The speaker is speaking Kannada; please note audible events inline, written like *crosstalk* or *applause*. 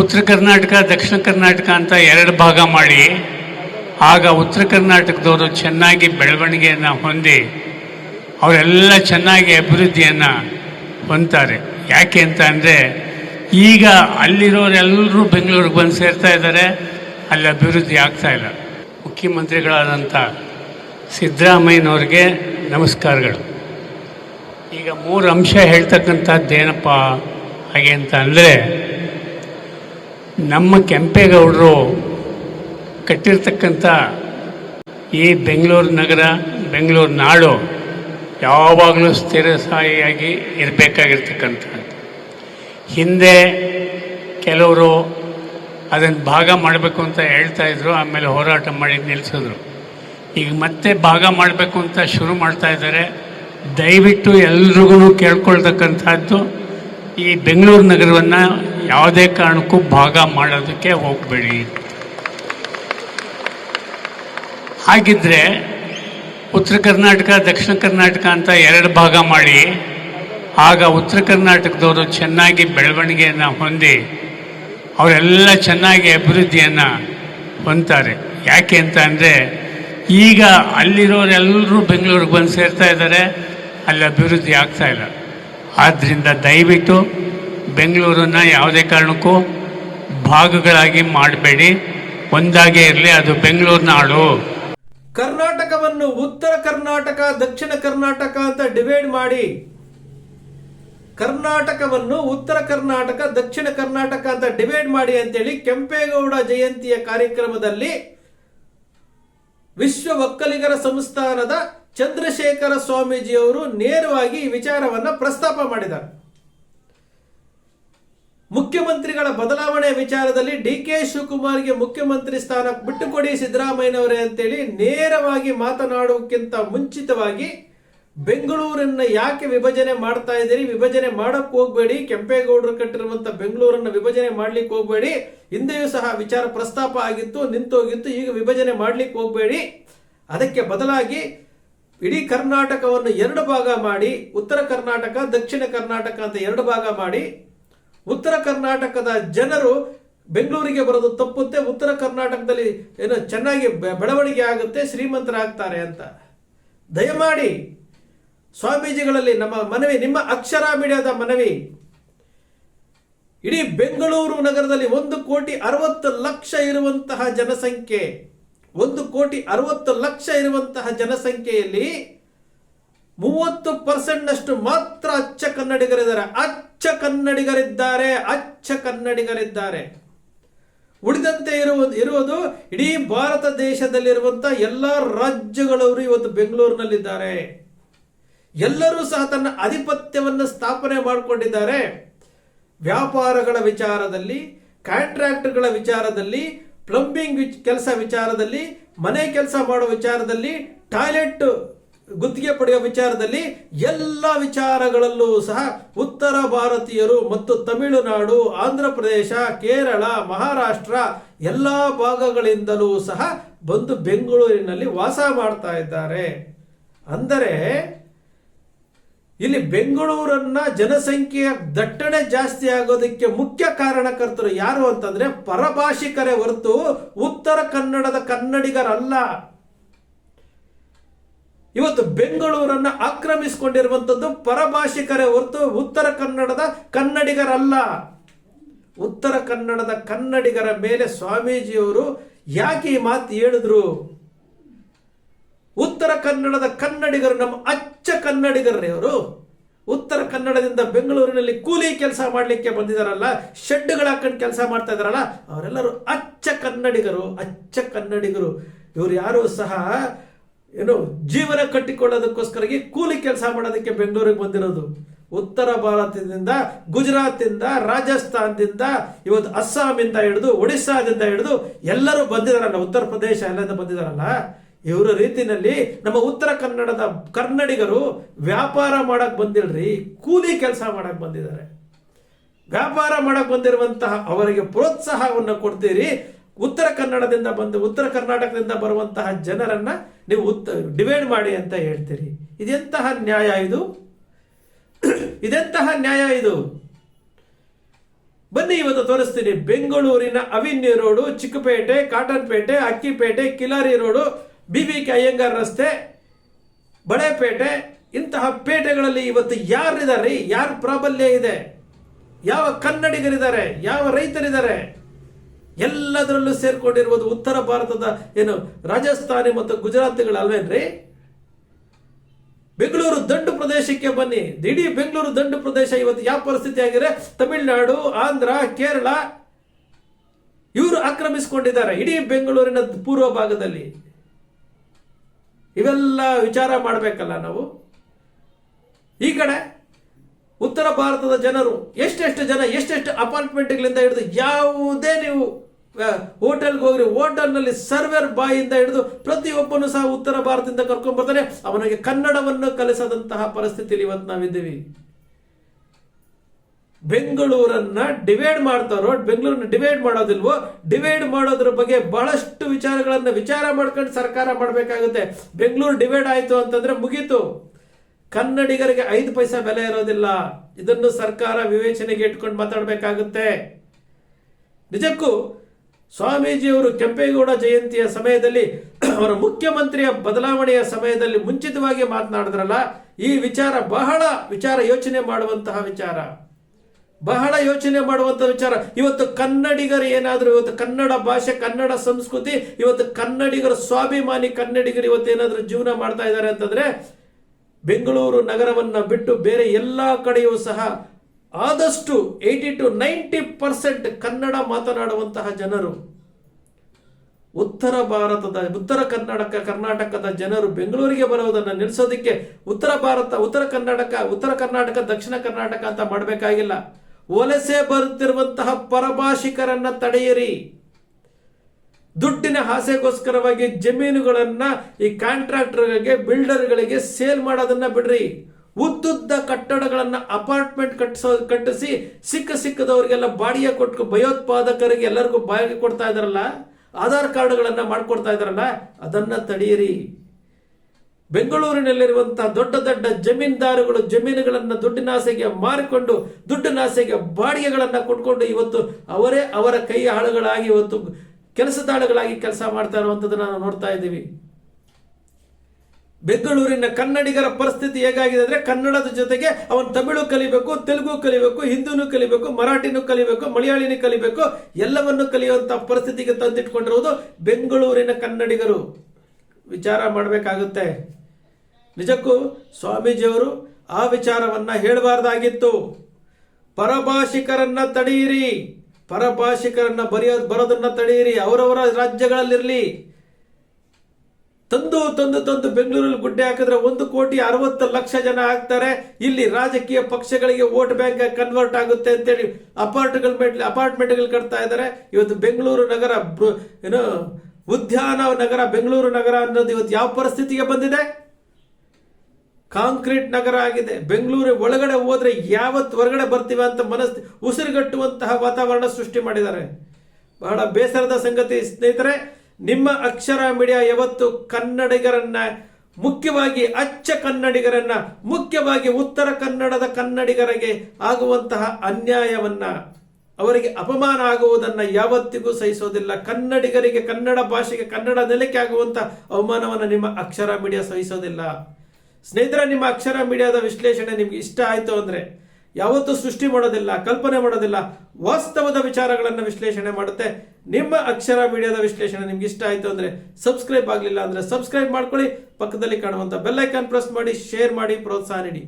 ಉತ್ತರ ಕರ್ನಾಟಕ, ದಕ್ಷಿಣ ಕರ್ನಾಟಕ ಅಂತ ಎರಡು ಭಾಗ ಮಾಡಿ, ಆಗ ಉತ್ತರ ಕರ್ನಾಟಕದವರು ಚೆನ್ನಾಗಿ ಬೆಳವಣಿಗೆಯನ್ನು ಹೊಂದಿ, ಅವರೆಲ್ಲ ಚೆನ್ನಾಗಿ ಅಭಿವೃದ್ಧಿಯನ್ನು ಹೊಂದ್ತಾರೆ. ಯಾಕೆ ಅಂತ ಅಂದರೆ, ಈಗ ಅಲ್ಲಿರೋರೆಲ್ಲರೂ ಬೆಂಗಳೂರಿಗೆ ಬಂದು ಸೇರ್ತಾ ಇದ್ದಾರೆ, ಅಲ್ಲಿ ಅಭಿವೃದ್ಧಿ ಆಗ್ತಾ ಇಲ್ಲ. ಮುಖ್ಯಮಂತ್ರಿಗಳಾದಂಥ ಸಿದ್ದರಾಮಯ್ಯನವ್ರಿಗೆ ನಮಸ್ಕಾರಗಳು. ಈಗ ಮೂರು ಅಂಶ ಹೇಳ್ತಕ್ಕಂಥದ್ದು ಏನಪ್ಪ ಹಾಗೆ ಅಂತ ಅಂದರೆ ನಮ್ಮ ಕೆಂಪೇಗೌಡರು ಕಟ್ಟಿರ್ತಕ್ಕಂಥ ಈ ಬೆಂಗಳೂರು ನಗರ, ಬೆಂಗಳೂರು ನಾಡು ಯಾವಾಗಲೂ ಸ್ಥಿರಸಾಯಿಯಾಗಿ ಇರಬೇಕಾಗಿರ್ತಕ್ಕಂಥದ್ದು. ಹಿಂದೆ ಕೆಲವರು ಅದನ್ನು ಭಾಗ ಮಾಡಬೇಕು ಅಂತ ಹೇಳ್ತಾ ಇದ್ರು, ಆಮೇಲೆ ಹೋರಾಟ ಮಾಡಿ ನಿಲ್ಲಿಸಿದ್ರು. ಈಗ ಮತ್ತೆ ಭಾಗ ಮಾಡಬೇಕು ಅಂತ ಶುರು ಮಾಡ್ತಾ ಇದ್ದಾರೆ. ದಯವಿಟ್ಟು ಎಲ್ರಿಗೂ ಕೇಳ್ಕೊಳ್ತಕ್ಕಂಥದ್ದು ಈ ಬೆಂಗಳೂರು ನಗರವನ್ನು ಯಾವುದೇ ಕಾರಣಕ್ಕೂ ಭಾಗ ಮಾಡೋದಕ್ಕೆ ಹೋಗಬೇಡಿ. ಹಾಗಿದ್ರೆ ಉತ್ತರ ಕರ್ನಾಟಕ, ದಕ್ಷಿಣ ಕರ್ನಾಟಕ ಅಂತ ಎರಡು ಭಾಗ ಮಾಡಿ, ಆಗ ಉತ್ತರ ಕರ್ನಾಟಕದವರು ಚೆನ್ನಾಗಿ ಬೆಳವಣಿಗೆಯನ್ನು ಹೊಂದಿ, ಅವರೆಲ್ಲ ಚೆನ್ನಾಗಿ ಅಭಿವೃದ್ಧಿಯನ್ನು ಹೊಂದ್ತಾರೆ. ಯಾಕೆ ಅಂತ ಅಂದರೆ, ಈಗ ಅಲ್ಲಿರೋರೆಲ್ಲರೂ ಬೆಂಗಳೂರಿಗೆ ಬಂದು ಸೇರ್ತಾ ಇದ್ದಾರೆ, ಅಲ್ಲಿ ಅಭಿವೃದ್ಧಿ ಆಗ್ತಾ ಇಲ್ಲ. ಆದ್ದರಿಂದ ದಯವಿಟ್ಟು ಬೆಂಗಳೂರನ್ನು ಯಾವುದೇ ಕಾರಣಕ್ಕೂ ಭಾಗಗಳಾಗಿ ಮಾಡಬೇಡಿ. ಒಂದಾಗೇ ಇರಲಿ, ಅದು ಬೆಂಗಳೂರು ನಾಡು ಕರ್ನಾಟಕವನ್ನು ಉತ್ತರ ಕರ್ನಾಟಕ, ದಕ್ಷಿಣ ಕರ್ನಾಟಕ ಅಂತ ಡಿವೈಡ್ ಮಾಡಿ. ಕರ್ನಾಟಕವನ್ನು ಉತ್ತರ ಕರ್ನಾಟಕ, ದಕ್ಷಿಣ ಕರ್ನಾಟಕ ಅಂತ ಡಿವೈಡ್ ಮಾಡಿ ಅಂತೇಳಿ ಕೆಂಪೇಗೌಡ ಜಯಂತಿಯ ಕಾರ್ಯಕ್ರಮದಲ್ಲಿ ವಿಶ್ವ ಒಕ್ಕಲಿಗರ ಸಂಸ್ಥಾನದ ಚಂದ್ರಶೇಖರ ಸ್ವಾಮೀಜಿಯವರು ನೇರವಾಗಿ ಈ ವಿಚಾರವನ್ನು ಪ್ರಸ್ತಾಪ ಮಾಡಿದ್ದಾರೆ. ಮುಖ್ಯಮಂತ್ರಿಗಳ ಬದಲಾವಣೆ ವಿಚಾರದಲ್ಲಿ ಡಿ ಕೆ ಶಿವಕುಮಾರ್ಗೆ ಮುಖ್ಯಮಂತ್ರಿ ಸ್ಥಾನ ಬಿಟ್ಟುಕೊಡಿ ಸಿದ್ದರಾಮಯ್ಯನವರೇ ಅಂತೇಳಿ ನೇರವಾಗಿ ಮಾತನಾಡೋಕ್ಕಿಂತ ಮುಂಚಿತವಾಗಿ ಬೆಂಗಳೂರನ್ನ ಯಾಕೆ ವಿಭಜನೆ ಮಾಡ್ತಾ ಇದ್ದೀರಿ? ವಿಭಜನೆ ಮಾಡಕ್ ಹೋಗ್ಬೇಡಿ. ಕೆಂಪೇಗೌಡರು ಕಟ್ಟಿರುವಂತ ಬೆಂಗಳೂರನ್ನ ವಿಭಜನೆ ಮಾಡ್ಲಿಕ್ಕೆ ಹೋಗ್ಬೇಡಿ. ಹಿಂದೆಯೂ ಸಹ ವಿಚಾರ ಪ್ರಸ್ತಾಪ ಆಗಿತ್ತು, ನಿಂತೋಗಿತ್ತು, ಈಗ ವಿಭಜನೆ ಮಾಡ್ಲಿಕ್ಕೆ ಹೋಗ್ಬೇಡಿ. ಅದಕ್ಕೆ ಬದಲಾಗಿ ಇಡೀ ಕರ್ನಾಟಕವನ್ನು ಎರಡು ಭಾಗ ಮಾಡಿ, ಉತ್ತರ ಕರ್ನಾಟಕ, ದಕ್ಷಿಣ ಕರ್ನಾಟಕ ಅಂತ ಎರಡು ಭಾಗ ಮಾಡಿ ಉತ್ತರ ಕರ್ನಾಟಕದ ಜನರು ಬೆಂಗಳೂರಿಗೆ ಬರೋದು ತಪ್ಪುತ್ತೆ, ಉತ್ತರ ಕರ್ನಾಟಕದಲ್ಲಿ ಏನೋ ಚೆನ್ನಾಗಿ ಬೆಳವಣಿಗೆ ಆಗುತ್ತೆ, ಶ್ರೀಮಂತರಾಗ್ತಾರೆ ಅಂತ. ದಯಮಾಡಿ ಸ್ವಾಮೀಜಿಗಳಲ್ಲಿ ನಮ್ಮ ಮನವಿ, ನಿಮ್ಮ ಅಕ್ಷರ ಮೀಡಿಯಾದ ಮನವಿ. ಇಡೀ ಬೆಂಗಳೂರು ನಗರದಲ್ಲಿ ಒಂದು ಕೋಟಿ ಅರವತ್ತು ಲಕ್ಷ ಇರುವಂತಹ ಜನಸಂಖ್ಯೆ. ಒಂದು ಕೋಟಿ ಅರವತ್ತು ಲಕ್ಷ ಇರುವಂತಹ ಜನಸಂಖ್ಯೆಯಲ್ಲಿ ಮೂವತ್ತು ಪರ್ಸೆಂಟ್ನಷ್ಟು ಮಾತ್ರ ಅಚ್ಚ ಕನ್ನಡಿಗರಿದ್ದಾರೆ. ಅಚ್ಚ ಕನ್ನಡಿಗರಿದ್ದಾರೆ. ಅಚ್ಚ ಕನ್ನಡಿಗರಿದ್ದಾರೆ. ಉಳಿದಂತೆ ಇರುವ ಇರುವುದು ಇಡೀ ಭಾರತ ದೇಶದಲ್ಲಿರುವಂತಹ ಎಲ್ಲ ರಾಜ್ಯಗಳವರು ಇವತ್ತು ಬೆಂಗಳೂರಿನಲ್ಲಿದ್ದಾರೆ. ಎಲ್ಲರೂ ಸಹ ತನ್ನ ಆಧಿಪತ್ಯವನ್ನು ಸ್ಥಾಪನೆ ಮಾಡಿಕೊಂಡಿದ್ದಾರೆ. ವ್ಯಾಪಾರಗಳ ವಿಚಾರದಲ್ಲಿ ಕಾಂಟ್ರಾಕ್ಟ್ಗಳ ವಿಚಾರದಲ್ಲಿ, ಪ್ಲಂಬಿಂಗ್ ಕೆಲಸ ವಿಚಾರದಲ್ಲಿ, ಮನೆ ಕೆಲಸ ಮಾಡೋ ವಿಚಾರದಲ್ಲಿ, ಟಾಯ್ಲೆಟ್ ಗುತ್ತಿಗೆ ಪಡೆಯುವ ವಿಚಾರದಲ್ಲಿ ಎಲ್ಲ ವಿಚಾರಗಳಲ್ಲೂ ಸಹ ಉತ್ತರ ಭಾರತೀಯರು ಮತ್ತು ತಮಿಳುನಾಡು, ಆಂಧ್ರ ಪ್ರದೇಶ, ಕೇರಳ, ಮಹಾರಾಷ್ಟ್ರ ಎಲ್ಲ ಭಾಗಗಳಿಂದಲೂ ಸಹ ಬಂದು ಬೆಂಗಳೂರಿನಲ್ಲಿ ವಾಸ ಮಾಡ್ತಾ ಇದ್ದಾರೆ. ಅಂದರೆ ಇಲ್ಲಿ ಬೆಂಗಳೂರನ್ನ ಜನಸಂಖ್ಯೆಯ ದಟ್ಟಣೆ ಜಾಸ್ತಿ ಆಗೋದಕ್ಕೆ ಮುಖ್ಯ ಕಾರಣಕರ್ತರು ಯಾರು ಅಂತಂದ್ರೆ ಪರಭಾಷಿಕರೇ ಹೊರತು ಉತ್ತರ ಕನ್ನಡದ ಕನ್ನಡಿಗರಲ್ಲ. ಇವತ್ತು ಬೆಂಗಳೂರನ್ನ ಆಕ್ರಮಿಸಿಕೊಂಡಿರುವಂತದ್ದು ಪರಭಾಷಿಕರೇ ಹೊರತು ಉತ್ತರ ಕನ್ನಡದ ಕನ್ನಡಿಗರಲ್ಲ. ಉತ್ತರ ಕನ್ನಡದ ಕನ್ನಡಿಗರ ಮೇಲೆ ಸ್ವಾಮೀಜಿಯವರು ಯಾಕೆ ಈ ಮಾತು ಹೇಳಿದ್ರು? ಉತ್ತರ ಕನ್ನಡದ ಕನ್ನಡಿಗರು ನಮ್ಮ ಅಚ್ಚ ಕನ್ನಡಿಗರೇ ಅವರು. ಉತ್ತರ ಕನ್ನಡದಿಂದ ಬೆಂಗಳೂರಿನಲ್ಲಿ ಕೂಲಿ ಕೆಲಸ ಮಾಡಲಿಕ್ಕೆ ಬಂದಿದಾರಲ್ಲ, ಶೆಡ್ಗಳು ಹಾಕೊಂಡು ಕೆಲಸ ಮಾಡ್ತಾ ಇದಾರಲ್ಲ, ಅವರೆಲ್ಲರೂ ಅಚ್ಚ ಕನ್ನಡಿಗರು ಅಚ್ಚ ಕನ್ನಡಿಗರು. ಇವರು ಯಾರು ಸಹ ಏನು ಜೀವನ ಕಟ್ಟಿಕೊಳ್ಳೋದಕ್ಕೋಸ್ಕರಗೆ ಕೂಲಿ ಕೆಲಸ ಮಾಡೋದಕ್ಕೆ ಬೆಂಗಳೂರಿಗೆ ಬಂದಿರೋದು. ಉತ್ತರ ಭಾರತದಿಂದ, ಗುಜರಾತಿಂದ, ರಾಜಸ್ಥಾನದಿಂದ, ಇವತ್ತು ಅಸ್ಸಾಮಿಂದ ಹಿಡಿದು, ಒಡಿಸ್ಸಾದಿಂದ ಹಿಡಿದು ಎಲ್ಲರೂ ಬಂದಿದಾರಲ್ಲ, ಉತ್ತರ ಪ್ರದೇಶ ಎಲ್ಲ ಬಂದಿದಾರಲ್ಲ. ಇವರ ರೀತಿನಲ್ಲಿ ನಮ್ಮ ಉತ್ತರ ಕನ್ನಡದ ಕನ್ನಡಿಗರು ವ್ಯಾಪಾರ ಮಾಡಕ್ ಬಂದಿಲ್ರಿ, ಕೂಲಿ ಕೆಲಸ ಮಾಡಕ್ ಬಂದಿದ್ದಾರೆ. ವ್ಯಾಪಾರ ಮಾಡಕ್ ಬಂದಿರುವಂತಹ ಅವರಿಗೆ ಪ್ರೋತ್ಸಾಹವನ್ನು ಕೊಡ್ತೀರಿ. ಉತ್ತರ ಕನ್ನಡದಿಂದ ಬಂದು, ಉತ್ತರ ಕರ್ನಾಟಕದಿಂದ ಬರುವಂತಹ ಜನರನ್ನ ನೀವು ಉತ್ತ ಡಿವೈಡ್ ಮಾಡಿ ಅಂತ ಹೇಳ್ತೀರಿ. ಇದೆಂತಹ ನ್ಯಾಯ ಇದು? ಇದೆಂತಹ ನ್ಯಾಯ ಇದು? ಬನ್ನಿ, ಇವತ್ತು ತೋರಿಸ್ತೀನಿ. ಬೆಂಗಳೂರಿನ avenue road, Chickpet, Cottonpet, Akkipet, Kilari road, B B K Iyengar ರಸ್ತೆ, ಬಳೆಪೇಟೆ, ಇಂತಹ ಪೇಟೆಗಳಲ್ಲಿ ಇವತ್ತು ಯಾರಿದ್ದಾರೆ? ಯಾರ ಪ್ರಾಬಲ್ಯ ಇದೆ? ಯಾವ ಕನ್ನಡಿಗರಿದ್ದಾರೆ? ಯಾವ ರೈತರಿದ್ದಾರೆ? ಎಲ್ಲದರಲ್ಲೂ ಸೇರ್ಕೊಂಡಿರುವುದು ಉತ್ತರ ಭಾರತದ ಏನು ರಾಜಸ್ಥಾನಿ ಮತ್ತು ಗುಜರಾತ್ಗಳು ಅಲ್ವೇನ್ರಿ ಬೆಂಗಳೂರು ದಂಡು ಪ್ರದೇಶಕ್ಕೆ ಬನ್ನಿ. ಇಡೀ ಬೆಂಗಳೂರು ದಂಡು ಪ್ರದೇಶ ಇವತ್ತು ಯಾವ ಪರಿಸ್ಥಿತಿ ಆಗಿದೆ? ತಮಿಳುನಾಡು, ಆಂಧ್ರ, ಕೇರಳ, ಇವರು ಆಕ್ರಮಿಸಿಕೊಂಡಿದ್ದಾರೆ ಇಡೀ ಬೆಂಗಳೂರಿನ ಪೂರ್ವ ಭಾಗದಲ್ಲಿ. ಇವೆಲ್ಲ ವಿಚಾರ ಮಾಡಬೇಕಲ್ಲ ನಾವು? ಈ ಕಡೆ ಉತ್ತರ ಭಾರತದ ಜನರು ಎಷ್ಟೆಷ್ಟು ಜನ, ಎಷ್ಟೆಷ್ಟು ಅಪಾರ್ಟ್ಮೆಂಟ್ಗಳಿಂದ ಹಿಡಿದು ಯಾವುದೇ ನೀವು ಹೋಟೆಲ್ಗೆ ಹೋಗ್ರಿ, ಹೋಟೆಲ್ನಲ್ಲಿ ಸರ್ವರ್ ಬಾಯಿಂದ ಹಿಡಿದು ಪ್ರತಿಯೊಬ್ಬನು ಸಹ ಉತ್ತರ ಭಾರತದಿಂದ ಕರ್ಕೊಂಡು ಬರ್ತಾನೆ. ಅವನಿಗೆ ಕನ್ನಡವನ್ನು ಕಲಿಸದಂತಹ ಪರಿಸ್ಥಿತಿಯಲ್ಲಿ ಇವತ್ತು ನಾವಿದ್ದೀವಿ. ಬೆಂಗಳೂರನ್ನ ಡಿವೈಡ್ ಮಾಡ್ತಾರೋ ಬೆಂಗಳೂರನ್ನ ಡಿವೈಡ್ ಮಾಡೋದಿಲ್ವೋ ಡಿವೈಡ್ ಮಾಡೋದ್ರ ಬಗ್ಗೆ ಬಹಳಷ್ಟು ವಿಚಾರಗಳನ್ನು ವಿಚಾರ ಮಾಡ್ಕೊಂಡು ಸರ್ಕಾರ ಮಾಡಬೇಕಾಗುತ್ತೆ. ಬೆಂಗಳೂರು ಡಿವೈಡ್ ಆಯ್ತು ಅಂತಂದ್ರೆ ಮುಗೀತು. ಕನ್ನಡಿಗರಿಗೆ ಐದು ಪೈಸಾ ಬೆಲೆ ಇರೋದಿಲ್ಲ. ಇದನ್ನು ಸರ್ಕಾರ ವಿವೇಚನೆಗೆ ಇಟ್ಕೊಂಡು ಮಾತಾಡಬೇಕಾಗುತ್ತೆ. ನಿಜಕ್ಕೂ ಸ್ವಾಮೀಜಿಯವರು ಕೆಂಪೇಗೌಡ ಜಯಂತಿಯ ಸಮಯದಲ್ಲಿ *clears throat* ಅವರ ಮುಖ್ಯಮಂತ್ರಿಯ ಬದಲಾವಣೆಯ ಸಮಯದಲ್ಲಿ ಮುಂಚಿತವಾಗಿ ಮಾತನಾಡಿದ್ರಲ್ಲ, ಈ ವಿಚಾರ ಬಹಳ ವಿಚಾರ ಯೋಚನೆ ಮಾಡುವಂತಹ ವಿಚಾರ. ಬಹಳ ಯೋಚನೆ ಮಾಡುವಂತಹ ವಿಚಾರ. ಇವತ್ತು ಕನ್ನಡಿಗರು ಏನಾದರೂ, ಇವತ್ತು ಕನ್ನಡ ಭಾಷೆ, ಕನ್ನಡ ಸಂಸ್ಕೃತಿ, ಇವತ್ತು ಕನ್ನಡಿಗರ ಸ್ವಾಭಿಮಾನಿ ಕನ್ನಡಿಗರು ಇವತ್ತು ಏನಾದರೂ ಜೀವನ ಮಾಡ್ತಾ ಇದ್ದಾರೆ ಅಂತಂದ್ರೆ, ಬೆಂಗಳೂರು ನಗರವನ್ನ ಬಿಟ್ಟು ಬೇರೆ ಎಲ್ಲ ಕಡೆಯೂ ಸಹ ಆದಷ್ಟು eighty to ninety percent Kannada ಮಾತನಾಡುವಂತಹ ಜನರು ಉತ್ತರ ಭಾರತದ, ಉತ್ತರ ಕರ್ನಾಟಕ, ಕರ್ನಾಟಕದ ಜನರು ಬೆಂಗಳೂರಿಗೆ ಬರುವುದನ್ನು ನಿಲ್ಲಿಸೋದಕ್ಕೆ ಉತ್ತರ ಭಾರತ, ಉತ್ತರ ಕರ್ನಾಟಕ ಉತ್ತರ ಕರ್ನಾಟಕ, ದಕ್ಷಿಣ ಕರ್ನಾಟಕ ಅಂತ ಮಾಡಬೇಕಾಗಿಲ್ಲ. ವಲಸೆ ಬರುತ್ತಿರುವಂತಹ ಪರಭಾಷಿಕರನ್ನ ತಡೆಯಿರಿ. ದುಡ್ಡಿನ ಆಸೆಗೋಸ್ಕರವಾಗಿ ಜಮೀನುಗಳನ್ನ ಈ ಕಾಂಟ್ರಾಕ್ಟರ್ಗಳಿಗೆ ಬಿಲ್ಡರ್ಗಳಿಗೆ ಸೇಲ್ ಮಾಡೋದನ್ನ ಬಿಡ್ರಿ. ಉದ್ದುದ್ದ ಕಟ್ಟಡಗಳನ್ನು ಅಪಾರ್ಟ್ಮೆಂಟ್ ಕಟ್ಟಿಸೋ, ಕಟ್ಟಿಸಿ ಸಿಕ್ಕ ಸಿಕ್ಕದವ್ರಿಗೆಲ್ಲ ಬಾಡಿಗೆ ಕೊಟ್ಟು ಭಯೋತ್ಪಾದಕರಿಗೆ ಎಲ್ಲರಿಗೂ ಬಾಡಿಗೆ ಕೊಡ್ತಾ ಇದಾರಲ್ಲ ಆಧಾರ್ ಕಾರ್ಡ್ಗಳನ್ನ ಮಾಡ್ಕೊಡ್ತಾ ಇದ್ದಾರಲ್ಲ, ಅದನ್ನ ತಡೆಯಿರಿ. ಬೆಂಗಳೂರಿನಲ್ಲಿರುವಂತಹ ದೊಡ್ಡ ದೊಡ್ಡ ಜಮೀನ್ದಾರುಗಳು ಜಮೀನುಗಳನ್ನು ದುಡ್ಡಿನ ಆಸೆಗೆ ಮಾರಿಕೊಂಡು, ದುಡ್ಡಿನ ಆಸೆಗೆ ಬಾಡಿಗೆಗಳನ್ನು ಕೊಟ್ಕೊಂಡು ಇವತ್ತು ಅವರೇ ಅವರ ಕೈ ಆಳುಗಳಾಗಿ ಇವತ್ತು ಕೆಲಸದಾಳುಗಳಾಗಿ ಕೆಲಸ ಮಾಡ್ತಾ ಇರುವಂಥದ್ದನ್ನು ನಾವು ನೋಡ್ತಾ ಇದ್ದೀವಿ. ಬೆಂಗಳೂರಿನ ಕನ್ನಡಿಗರ ಪರಿಸ್ಥಿತಿ ಹೇಗಾಗಿದೆ ಅಂದ್ರೆ ಕನ್ನಡದ ಜೊತೆಗೆ ಅವನು ತಮಿಳು ಕಲಿಬೇಕು, ತೆಲುಗು ಕಲಿಬೇಕು, ಹಿಂದೂನು ಕಲಿಬೇಕು, ಮರಾಠಿನೂ ಕಲಿಬೇಕು, ಮಲಯಾಳಿನೂ ಕಲಿಬೇಕು, ಎಲ್ಲವನ್ನು ಕಲಿಯುವಂಥ ಪರಿಸ್ಥಿತಿಗೆ ತಂದಿಟ್ಕೊಂಡಿರುವುದು ಬೆಂಗಳೂರಿನ ಕನ್ನಡಿಗರು. ವಿಚಾರ ಮಾಡಬೇಕಾಗುತ್ತೆ. ನಿಜಕ್ಕೂ ಸ್ವಾಮೀಜಿಯವರು ಆ ವಿಚಾರವನ್ನ ಹೇಳಬಾರ್ದಾಗಿತ್ತು. ಪರಭಾಷಿಕರನ್ನ ತಡೆಯಿರಿ. ಪರಭಾಷಿಕರನ್ನ ಬರೆಯೋ, ಬರೋದನ್ನ ತಡೆಯಿರಿ. ಅವರವರ ರಾಜ್ಯಗಳಲ್ಲಿರಲಿ. ತಂದು ತಂದು ತಂದು ಬೆಂಗಳೂರಲ್ಲಿ ಗುಡ್ಡೆ ಹಾಕಿದ್ರೆ ಒಂದು ಕೋಟಿ ಅರವತ್ತು ಲಕ್ಷ ಜನ ಆಗ್ತಾರೆ ಇಲ್ಲಿ ರಾಜಕೀಯ ಪಕ್ಷಗಳಿಗೆ ವೋಟ್ ಬ್ಯಾಂಕ್ ಕನ್ವರ್ಟ್ ಆಗುತ್ತೆ ಅಂತೇಳಿ ಅಪಾರ್ಟ್ಗಳ ಮೇಲೆ ಅಪಾರ್ಟ್ಮೆಂಟ್ಗಳು ಕಟ್ತಾ ಇದ್ದಾರೆ. ಇವತ್ತು ಬೆಂಗಳೂರು ನಗರ ಏನು, ಉದ್ಯಾನ ನಗರ, ಬೆಂಗಳೂರು ನಗರ ಅನ್ನೋದು ಇವತ್ತು ಯಾವ ಪರಿಸ್ಥಿತಿಗೆ ಬಂದಿದೆ? ಕಾಂಕ್ರೀಟ್ ನಗರ ಆಗಿದೆ. ಬೆಂಗಳೂರು ಒಳಗಡೆ ಹೋದ್ರೆ ಯಾವತ್ತು ಹೊರಗಡೆ ಬರ್ತೀವಿ ಅಂತ ಮನಸ್ಸು ಉಸಿರುಗಟ್ಟುವಂತಹ ವಾತಾವರಣ ಸೃಷ್ಟಿ ಮಾಡಿದ್ದಾರೆ. ಬಹಳ ಬೇಸರದ ಸಂಗತಿ ಸ್ನೇಹಿತರೆ. ನಿಮ್ಮ ಅಕ್ಷರ ಮೀಡಿಯಾ ಯಾವತ್ತು ಕನ್ನಡಿಗರನ್ನ ಮುಖ್ಯವಾಗಿ ಅಚ್ಚ ಕನ್ನಡಿಗರನ್ನ, ಮುಖ್ಯವಾಗಿ ಉತ್ತರ ಕನ್ನಡದ ಕನ್ನಡಿಗರಿಗೆ ಆಗುವಂತಹ ಅನ್ಯಾಯವನ್ನ, ಅವರಿಗೆ ಅಪಮಾನ ಆಗುವುದನ್ನ ಯಾವತ್ತಿಗೂ ಸಹಿಸೋದಿಲ್ಲ. ಕನ್ನಡಿಗರಿಗೆ ಕನ್ನಡ ಭಾಷೆಗೆ ಕನ್ನಡ ನೆಲಕ್ಕೆ ಆಗುವಂತ ಅವಮಾನವನ್ನು ನಿಮ್ಮ ಅಕ್ಷರ ಮೀಡಿಯಾ ಸಹಿಸೋದಿಲ್ಲ. ಸ್ನೇಹಿತರ, ನಿಮ್ಮ ಅಕ್ಷರ ಮೀಡಿಯಾದ ವಿಶ್ಲೇಷಣೆ ನಿಮ್ಗೆ ಇಷ್ಟ ಆಯ್ತು ಅಂದ್ರೆ ಯಾವತ್ತೂ ಸೃಷ್ಟಿ ಮಾಡೋದಿಲ್ಲ, ಕಲ್ಪನೆ ಮಾಡೋದಿಲ್ಲ, ವಾಸ್ತವದ ವಿಚಾರಗಳನ್ನು ವಿಶ್ಲೇಷಣೆ ಮಾಡುತ್ತೆ. ನಿಮ್ಮ ಅಕ್ಷರ ಮೀಡಿಯಾದ ವಿಶ್ಲೇಷಣೆ ನಿಮ್ಗೆ ಇಷ್ಟ ಆಯ್ತು ಅಂದ್ರೆ ಸಬ್ಸ್ಕ್ರೈಬ್ ಆಗಲಿಲ್ಲ ಅಂದ್ರೆ ಸಬ್ಸ್ಕ್ರೈಬ್ ಮಾಡ್ಕೊಳ್ಳಿ. ಪಕ್ಕದಲ್ಲಿ ಕಾಣುವಂತ ಬೆಲ್ ಐಕಾನ್ ಪ್ರೆಸ್ ಮಾಡಿ, ಶೇರ್ ಮಾಡಿ, ಪ್ರೋತ್ಸಾಹ ನೀಡಿ.